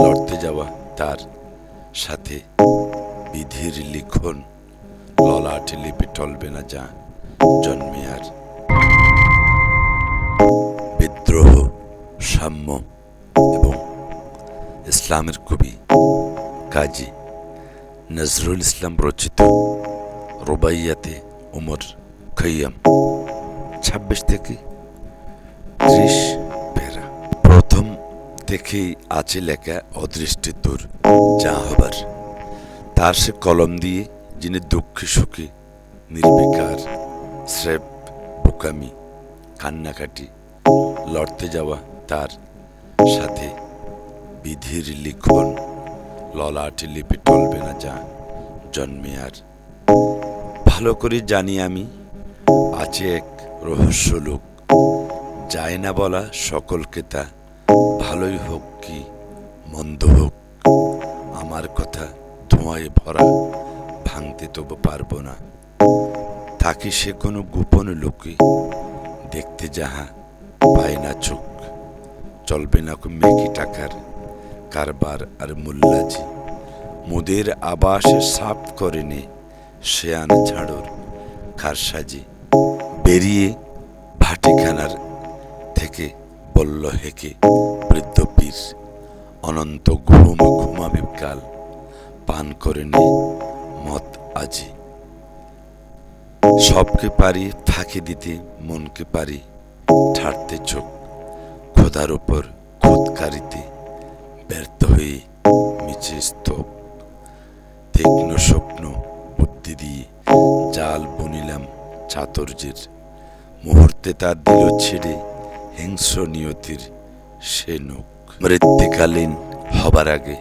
লড়তে যাওয়া তার সাথে বিধির লিখন ললাটে লিপি টলবে না যা জন্মে বিদ্রোহ, সাম্য এবং ইসলামের কবি কাজী নজরুল ইসলাম রচিত রোবাইয়াতে উমর খৈয়াম। ছাব্বিশ থেকে থেকেই আছে লেখা অদৃষ্টি তোর যা হবার তার সে কলম দিয়ে যিনি দুঃখে সুখে, নির্বিকার স্রেপ বোকামি, কান্নাকাটি, লড়তে যাওয়া তার সাথে বিধির লিখন, ললাটে লিপি টলবে না যা জন্মে আর। ভালো করে জানি আমি, আছে এক রহস্য লোক, যায় না বলা সকলকে তা ভালোই হোক কি, মন্দ হোক, আমার কথা ধোঁয়ায় ভরা, ভাঙতে তবু পারব না। থাকি সে কোনো গোপন লোকে, দেখতে যাহা পায় না চোখ। চলবে না কো মেকি টাকার কারবার আর মোল্লাজি মুদের আবাসে সাফ করে নে সে আন ঝাড়র খার সাজি বেরিয়ে ভাটিখানার থেকে বলল হেকে বৃদ্ধ পীর, অনন্ত ঘুম ঘুমাবে কাল। পান করে নে মত আজি। সবকে পারি, ফাঁকি দিতে মনকে পারি ঠাড়তে চোখ খোদার উপর খোদকারিতে ব্যর্থ হয়ে মিছে স্তব তীক্ষ্ণ স্বপ্ন বুদ্ধি দিয়ে জাল বুনিলাম চাতুর্যের। মুহূর্তে তার দিল ছেড়ে হিংস্র নিয়তির সে নখ। মৃত্যুকালীন হবার আগে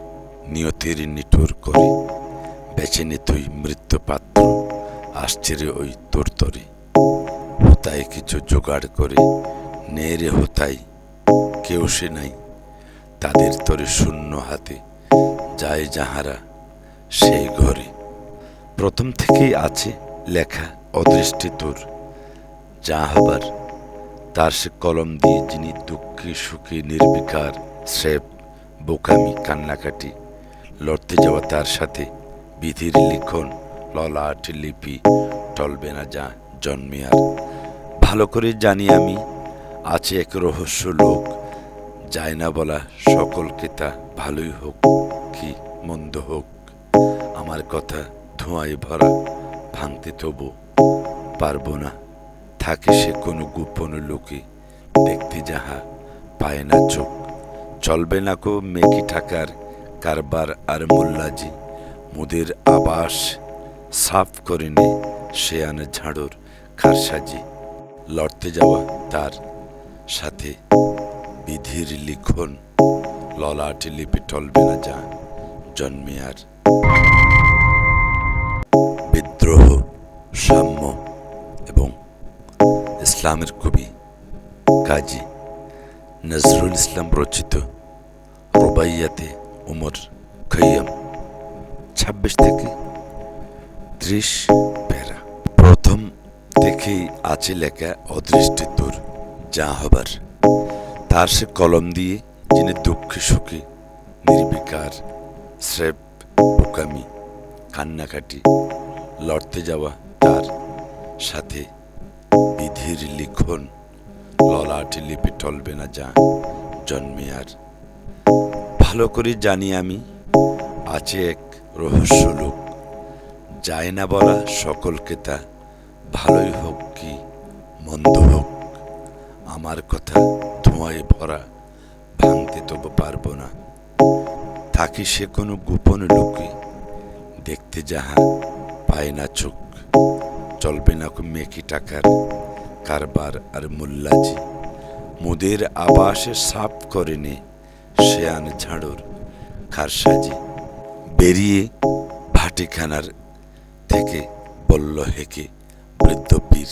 নিয়তির নিঠুর করে। বেছে নে তুই মৃত্যু পাত্র, আসছে রে ওই তোর তরে। হোতায় কিছু জোগাড় করে, নে রে হোতাই কেউ সে নাই। তাদের তরে শূন্য হাতে, যায় যাহারা সেই ঘরে। প্রথম থেকেই আছে লেখা, অদৃষ্টি তোর, যা হবার তার সে কলম দিয়ে যিনি দুঃখে সুখে নির্বিকার স্রেপ বোকামি, কান্নাকাটি, লড়তে যাওয়া তার সাথে বিধির লিখন, ললাট লিপি টলবে না যা জন্মে আর। ভালো করে জানি আমি, আছে এক রহস্য লোক, যায় না বলা সকলকে তা ভালোই হোক কি মন্দ হোক। আমার কথা ধোঁয়ায় ভরা, ভাঙতে তবু পারব না। থাকে সে কোনো গোপন লোকে। দেখতে যাহা পায় না চোখ। চলবে না কো মেকি ঠাকার কারবার আর মোল্লাজি মুদের আবাস সাফ করে নে সে আনে ঝাড়ুর খারসাজি। লড়তে যাওয়া তার সাথে বিধির লিখন। ললাটে লিপি টলবে না যা জন্মে আর ইসলামের কবি কাজী নজরুল ইসলাম রচিত রোবাইয়াতে উমর খৈয়াম ছাব্বিশ থেকে ত্রিশ প্যারা প্রথম থেকেই আছে লেখা অদৃষ্টি তোর যা হবার তার সে কলম দিয়ে যিনি দুঃখে সুখে নির্বিকার স্রেপ বোকামি কান্নাকাটি লড়তে যাওয়া তার সাথে বিধির লিখন। ললাটে লিপি টলবে না যা, জন্মে আর। ভালো করে জানি আমি আছে এক রহস্য লোক। যায় না বলা সকলকে তা, ভালোই হোক কি মন্দ হোক। আমার কথা ধোঁয়ায় ভরা, ভাঙতে তবু পারব না। থাকি সে কোনো গোপন লোকে, দেখতে যাহা পায় না চোখ। চলবে না মেকি টাকার কারবার আর মোল্লাজি। মুদের আবাসে সাফ করে নে শেয়ান ঝাড়ুর খারসাজি। বেরিয়ে ভাটিখানার থেকে বলল হেকে বৃদ্ধ পীর